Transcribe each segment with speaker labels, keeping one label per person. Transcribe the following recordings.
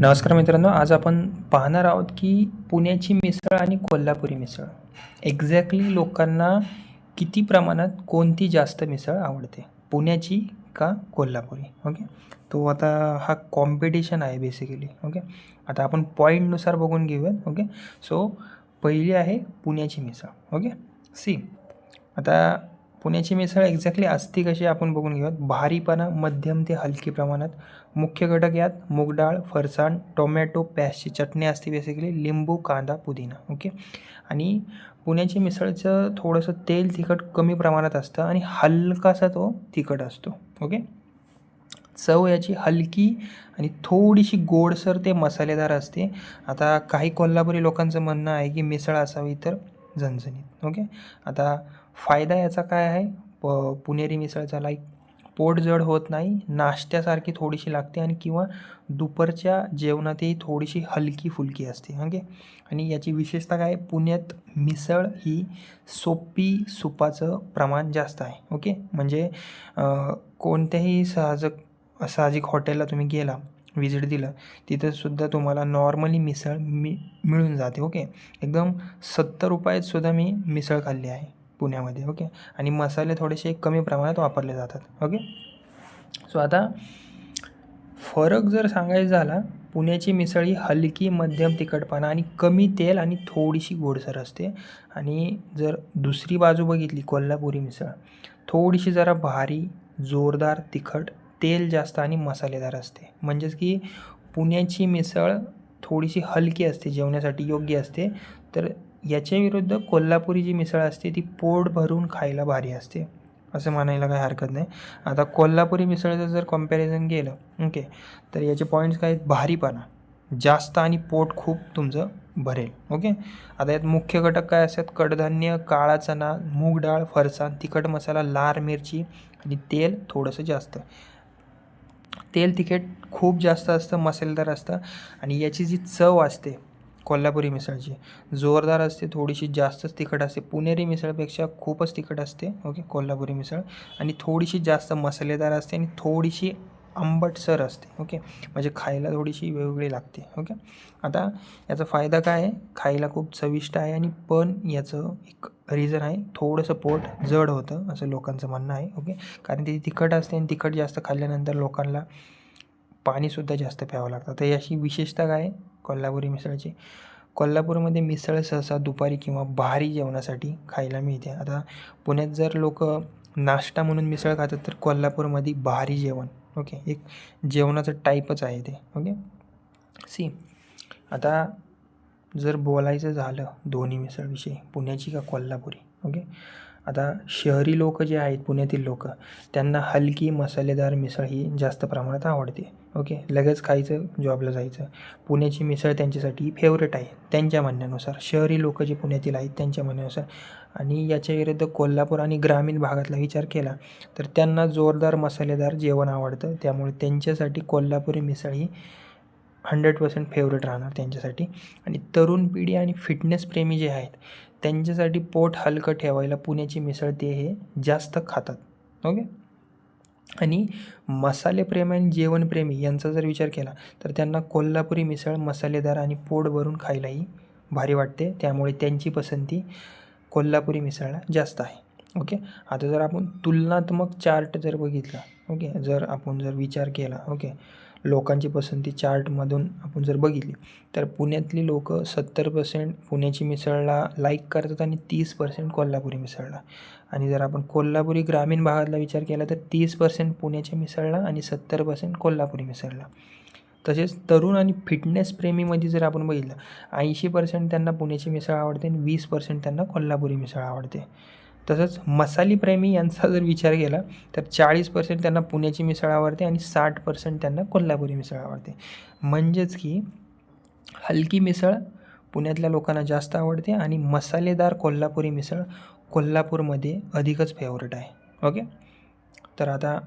Speaker 1: नमस्कार मित्रांनो आज आपण पाहणार आहोत की पुण्याची मिसळ आणि कोल्हापुरी मिसळ. एक्झॅक्टली लोकांना किती प्रमाणात कोणती जास्त मिसळ आवडते? पुण्याची का कोल्हापुरी? ओके तो आता हा कॉम्पिटिशन आहे बेसिकली ओके आता आपण पॉईंटनुसार बघून घेऊयात. ओके सो पहिली आहे पुण्याची मिसळ. ओके सी आता पुण्याची मिसळ एक्झॅक्टली असती कशी आपण बघून घेऊयात. भारीपणा मध्यम ते हलकी प्रमाणात. मुख्य घटक यात मूगडाळ फरसाण टोमॅटो पॅशची चटणी असते बेसिकली लिंबू कांदा पुदिना ओके आणि पुण्याची मिसळचं थोडंसं तेल तिखट कमी प्रमाणात असतं आणि हलकासा तो तिखट असतो ओके चव याची हलकी आणि थोडीशी गोडसर ते मसालेदार असते. आता काही कोल्हापुरी लोकांचं म्हणणं आहे की मिसळ असावी तर झणझणीत ओके आता फायदा याचा काय आहे? प पुणेरी मिसळचा लाईक पोट जड होत नाही नाश्त्यासारखी थोडीशी लागते आणि किंवा दुपारच्या जेवणातही थोडीशी हलकी फुलकी असते ओके? आणि याची विशेषता काय पुण्यात मिसळ ही सोपी सुपाचं प्रमाण जास्त आहे ओके? म्हणजे कोणत्याही साहजक साहजिक हॉटेलला तुम्ही गेला विजिट दिलं तिथंसुद्धा तुम्हाला नॉर्मली मिसळ मि मिळून जाते ओके? एकदम सत्तर रुपयात सुद्धा मी मिसळ खाल्ली आहे. पुण्यामध्ये ओके आणि मसाले थोडेसे कमी प्रमाणात वापरले जातात ओके सो आता फरक जर सांगायचा झाला पुण्याची मिसळ ही हलकी मध्यम तिखटपणा आणि कमी तेल आणि थोडीशी गोडसर असते. आणि जर दुसरी बाजू बघितली कोल्हापुरी मिसळ थोडीशी जरा भारी जोरदार तिखट तेल जास्त आणि मसालेदार असते. म्हणजेच की पुण्याची मिसळ थोडीशी हलकी असते जेवण्यासाठी योग्य असते. तर याच्या विरुद्ध कोल्हापुरी जी मिसळ असते ती पोट भरून खायला भारी असते. असं म्हणायला काही हरकत नाही. आता कोल्हापुरी मिसळचं जर कंपॅरिझन केलं ओके तर याचे पॉईंट्स काय आहेत? भारीपणा. जास्त आणि पोट खूप तुमचं भरेल ओके आता यात मुख्य घटक काय असतात? कडधान्य काळा चणा मूग डाळ फरसाण तिखट मसाला लाल मिरची आणि तेल थोडंसं जास्त. तेल तिखट खूप जास्त असतं मसालेदार असतं आणि याची जी चव असते कोल्हापुरी मिसळची. जोरदार असते थोडीशी जास्तच तिखट असते. पुणेरी मिसळपेक्षा खूपच तिखट असते. ओके कोल्हापुरी मिसळ. आणि थोडीशी जास्त मसालेदार असते आणि थोडीशी आंबटसर असते. ओके म्हणजे खायला थोडीशी वेगवेगळी लागते. ओके आता याचा फायदा काय आहे? खायला खूप चविष्ट आहे आणि पण याचं एक रिझन आहे. थोडंसं पोट जड होतं असं लोकांचं म्हणणं आहे. ओके कारण ती तिखट असते आणि तिखट जास्त खाल्ल्यानंतर लोकांना पाणीसुद्धा जास्त प्यावं लागतं. तर याची विशेषता काय आहे? कोल्हापुरी मिसळची कोल्हापूरमध्ये मिसळ सहसा दुपारी किंवा भारी जेवणासाठी खायला मिळते. आता पुण्यात जर लोक नाश्ता म्हणून मिसळ खातात तर कोल्हापूरमध्ये भारी जेवण. ओके? एक जेवणाचं टाईपच आहे ते. ओके? सी आता जर बोलायचं झालं दोन्ही मिसळविषयी पुण्याची का कोल्हापुरी? ओके? आता शहरी लोक जे आहेत पुण्यातील लोक त्यांना हलकी मसालेदार मिसळ ही जास्त प्रमाणात आवडते. ओके? लगेच खायचं जॉबला जायचं. पुण्याची मिसळ त्यांच्यासाठी फेवरेट आहे. त्यांच्या म्हणण्यानुसार. शहरी लोक जे पुण्यातील आहेत त्यांच्या म्हणण्यानुसार. आणि याच्या विरुद्ध कोल्हापूर आणि ग्रामीण भागातला विचार केला तर त्यांना जोरदार मसालेदार जेवण आवडतं. त्यामुळे त्यांच्यासाठी कोल्हापुरी मिसळ ही हंड्रेड पर्सेंट फेवरेट राहणार त्यांच्यासाठी. आणि तरुण पिढी आणि फिटनेस प्रेमी जे आहेत त्यांच्यासाठी पोट हलकं ठेवायला पुण्याची मिसळ ते हे जास्त खातात. ओके? आणि मसालेप्रेमी आणि जेवणप्रेमी यांचा जर विचार केला तर त्यांना कोल्हापुरी मिसळ मसालेदार आणि पोट भरून खायलाही भारी वाटते. त्यामुळे त्यांची पसंती कोल्हापुरी मिसळला जास्त आहे. ओके? आता जर आपण तुलनात्मक चार्ट जर बघितला ओके? जर आपण जर विचार केला ओके? लोकांची पसंती चार्टमधून आपण जर बघितली तर पुण्यातली लोक सत्तर पर्सेंट पुण्याची मिसळला लाईक करतात आणि तीस पर्सेंट कोल्हापुरी मिसळला. आणि जर आपण कोल्हापुरी ग्रामीण भागातला विचार केला तर तीस पर्सेंट पुण्याच्या मिसळला आणि सत्तर पर्सेंट कोल्हापुरी मिसळला. तसेच तरुण आणि फिटनेस प्रेमीमध्ये जर आपण बघितलं ऐंशी पर्सेंट त्यांना पुण्याची मिसळ आवडते आणि वीस पर्सेंट त्यांना कोल्हापुरी मिसळ आवडते. तसंच मसालीप्रेमी यांचा जर विचार केला तर चाळीस पर्सेंट त्यांना पुण्याची मिसळ आवडते आणि साठ पर्सेंट त्यांना कोल्हापुरी मिसळ आवडते. म्हणजेच की हलकी मिसळ पुण्यातल्या लोकांना जास्त आवडते आणि मसालेदार कोल्हापुरी मिसळ कोल्हापूरमध्ये अधिकच फेवरेट आहे. ओके तर आता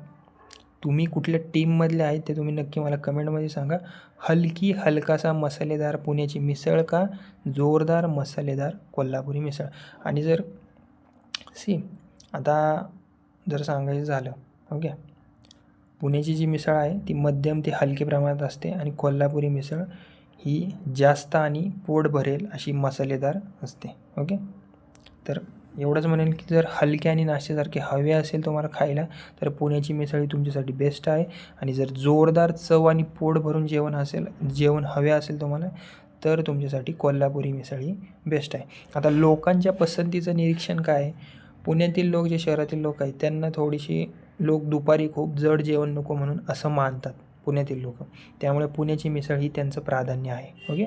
Speaker 1: तुम्ही कुठल्या टीममधले आहेत ते तुम्ही नक्की मला कमेंटमध्ये सांगा. हलकी हलकासा मसालेदार पुण्याची मिसळ का? जोरदार मसालेदार कोल्हापुरी मिसळ. आणि जर सी. आता जर सांगायचं झालं ओके. पुण्याची जी मिसळ आहे ती मध्यम ते हलके प्रमाणात असते आणि कोल्हापुरी मिसळ ही जास्त आणि पोट भरेल अशी मसालेदार असते ओके. तर एवढंच म्हणेल की जर हलके आणि नाश्त्यासारखे हवे असेल तुम्हाला खायला तर पुण्याची मिसळ ही तुमच्यासाठी बेस्ट आहे. आणि जर जोरदार चव आणि पोट भरून जेवण असेल जेवण हवे असेल तुम्हाला तर तुमच्यासाठी कोल्हापुरी मिसळ ही बेस्ट आहे. आता लोकांच्या पसंतीचं निरीक्षण काय आहे? पुण्यातील लोक जे शहरातील लोक आहेत त्यांना थोडीशी लोक दुपारी खूप जड जेवण नको म्हणून असं मानतात पुण्यातील लोक. त्यामुळे पुण्याची मिसळ ही त्यांचं प्राधान्य आहे. ओके?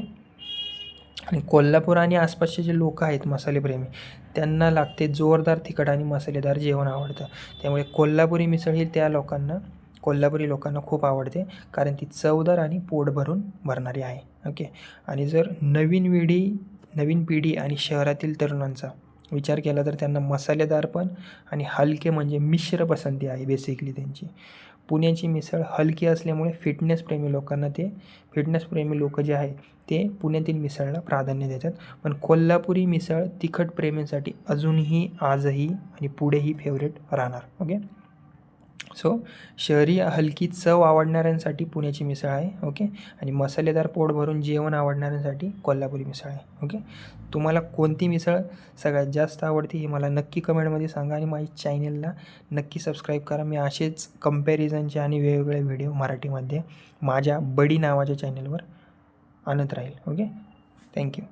Speaker 1: आणि कोल्हापूर आणि आसपासचे जे लोक आहेत मसालेप्रेमी त्यांना लागते जोरदार तिखट आणि मसालेदार जेवण आवडतं. त्यामुळे कोल्हापुरी मिसळ ही त्या लोकांना कोल्हापुरी लोकांना खूप आवडते कारण ती चवदार आणि पोट भरून भरणारी आहे. ओके? आणि जर नवीन पिढी नवीन पिढी आणि शहरातील तरुणांचा विचार केला तर त्यांना मसालेदार पण आणि हलके म्हणजे मिश्र पसंती आहे बेसिकली त्यांची. पुण्याची मिसळ हलकी असल्यामुळे फिटनेसप्रेमी लोकांना ते फिटनेसप्रेमी लोक जे आहे ते पुण्यातील मिसळला प्राधान्य देतात. पण कोल्हापुरी मिसळ तिखट प्रेमींसाठी अजूनही आजही आणि पुढेही फेवरेट राहणार. ओके सो शहरी हलकी चव आवडणाऱ्यांसाठी पुण्याची मिसळ आहे ओके आणि मसालेदार पोट भरून जेवण आवडणाऱ्यांसाठी कोल्हापुरी मिसळ आहे ओके तुम्हाला कोणती मिसळ सगळ्यात जास्त आवडते हे मला नक्की कमेंटमध्ये सांगा आणि माझ्या चॅनलला नक्की सबस्क्राईब करा. मी असेच कम्पॅरिझनचे आणि वेगवेगळे व्हिडिओ मराठीमध्ये माझ्या बडी नावाच्या चॅनलवर आणत राहील ओके थँक्यू